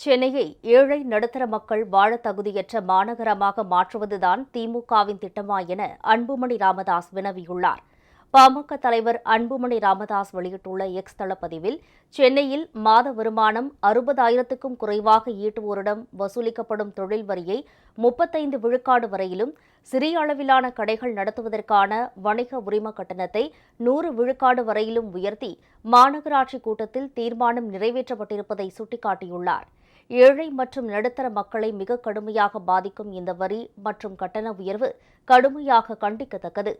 சென்னையை ஏழை நடுத்தர மக்கள் வாழ தகுதியற்ற மாநகரமாக மாற்றுவதுதான் திமுகவின் திட்டமா என அன்புமணி ராமதாஸ் வினவியுள்ளார். பாமக தலைவர் அன்புமணி ராமதாஸ் வெளியிட்டுள்ள எக்ஸ் தளப்பதிவில் சென்னையில் மாத வருமானம் அறுபதாயிரத்துக்கும் குறைவாக ஈட்டுவோரிடம் வசூலிக்கப்படும் தொழில் வரியை முப்பத்தைந்து விழுக்காடு வரையிலும் சிறிய அளவிலான கடைகள் நடத்துவதற்கான வணிக உரிம கட்டணத்தை நூறு விழுக்காடு வரையிலும் உயர்த்தி மாநகராட்சி கூட்டத்தில் தீர்மானம் நிறைவேற்றப்பட்டிருப்பதை சுட்டிக்காட்டியுள்ளார். ஏழை மற்றும் நடுத்தர மக்களை மிக கடுமையாக பாதிக்கும் இந்த வரி மற்றும் கட்டண உயர்வு கடுமையாக கண்டிக்கத்தக்கது.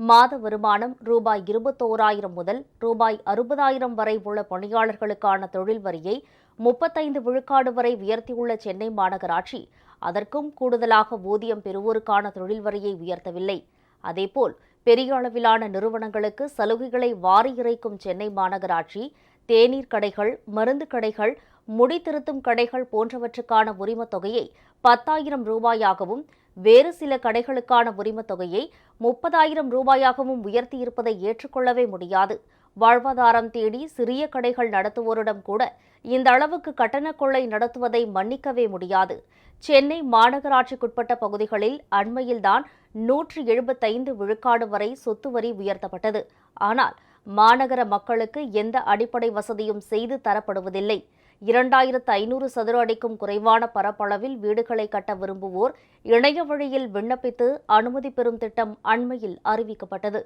மாத வருமானம் ரூபாய் இருபத்தோராயிரம் முதல் ரூபாய் அறுபதாயிரம் வரை உள்ள பணியாளர்களுக்கான தொழில் வரியை முப்பத்தைந்து விழுக்காடு வரை உயர்த்தியுள்ள சென்னை மாநகராட்சி அதற்கும் கூடுதலாக ஊதியம் பெறுவோருக்கான தொழில் வரியை உயர்த்தவில்லை. அதேபோல் பெரிய அளவிலான நிறுவனங்களுக்கு சலுகைகளை வாரி இறைக்கும் சென்னை மாநகராட்சி தேநீர் கடைகள் மருந்து கடைகள் முடி திருத்தும் கடைகள் போன்றவற்றுக்கான உரிமத் தொகையை பத்தாயிரம் ரூபாயாகவும் வேறு சில கடைகளுக்கான உரிமத் தொகையை முப்பதாயிரம் ரூபாயாகவும் உயர்த்தியிருப்பதை ஏற்றுக்கொள்ளவே முடியாது. வாழ்வாதாரம் தேடி சிறிய கடைகள் நடத்துவோரிடம் கூட இந்த அளவுக்கு கட்டண கொள்ளை நடத்துவதை மன்னிக்கவே முடியாது. சென்னை மாநகராட்சிக்குட்பட்ட பகுதிகளில் அண்மையில்தான் நூற்று எழுபத்தைந்து விழுக்காடு வரை சொத்து வரி உயர்த்தப்பட்டது. ஆனால் மாநகர மக்களுக்கு எந்த அடிப்படை வசதியும் செய்து தரப்படுவதில்லை. இரண்டாயிரத்து ஐநூறு சதுர அடிக்கும் குறைவான பரப்பளவில் வீடுகளை கட்ட விரும்புவோர் இணைய வழியில் விண்ணப்பித்து அனுமதி பெறும் திட்டம் அண்மையில் அறிவிக்கப்பட்டது.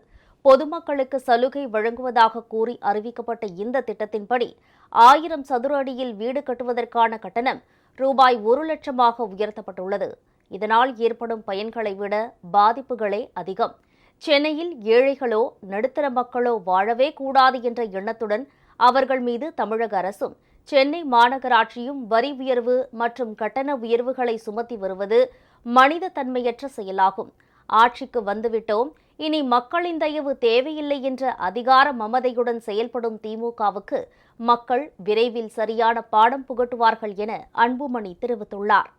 பொதுமக்களுக்கு சலுகை வழங்குவதாக கூறி அறிவிக்கப்பட்ட இந்த திட்டத்தின்படி ஆயிரம் சதுர அடியில் வீடு கட்டுவதற்கான கட்டணம் ரூபாய் ஒரு லட்சமாக உயர்த்தப்பட்டுள்ளது. இதனால் ஏற்படும் பயன்களை விட பாதிப்புகளே அதிகம். சென்னையில் ஏழைகளோ நடுத்தர மக்களோ வாழவே கூடாது என்ற எண்ணத்துடன் அவர்கள் மீது தமிழக அரசும் சென்னை மாநகராட்சியும் வரி உயர்வு மற்றும் கட்டண உயர்வுகளை சுமத்தி வருவது மனித தன்மையற்ற செயலாகும். ஆட்சிக்கு வந்துவிட்டோம். இனி மக்களின் தயவு தேவையில்லை என்ற அதிகார மமதையுடன் செயல்படும் திமுகவுக்கு மக்கள் விரைவில் சரியான பாடம் புகட்டுவார்கள் என அன்புமணி தெரிவித்துள்ளார்.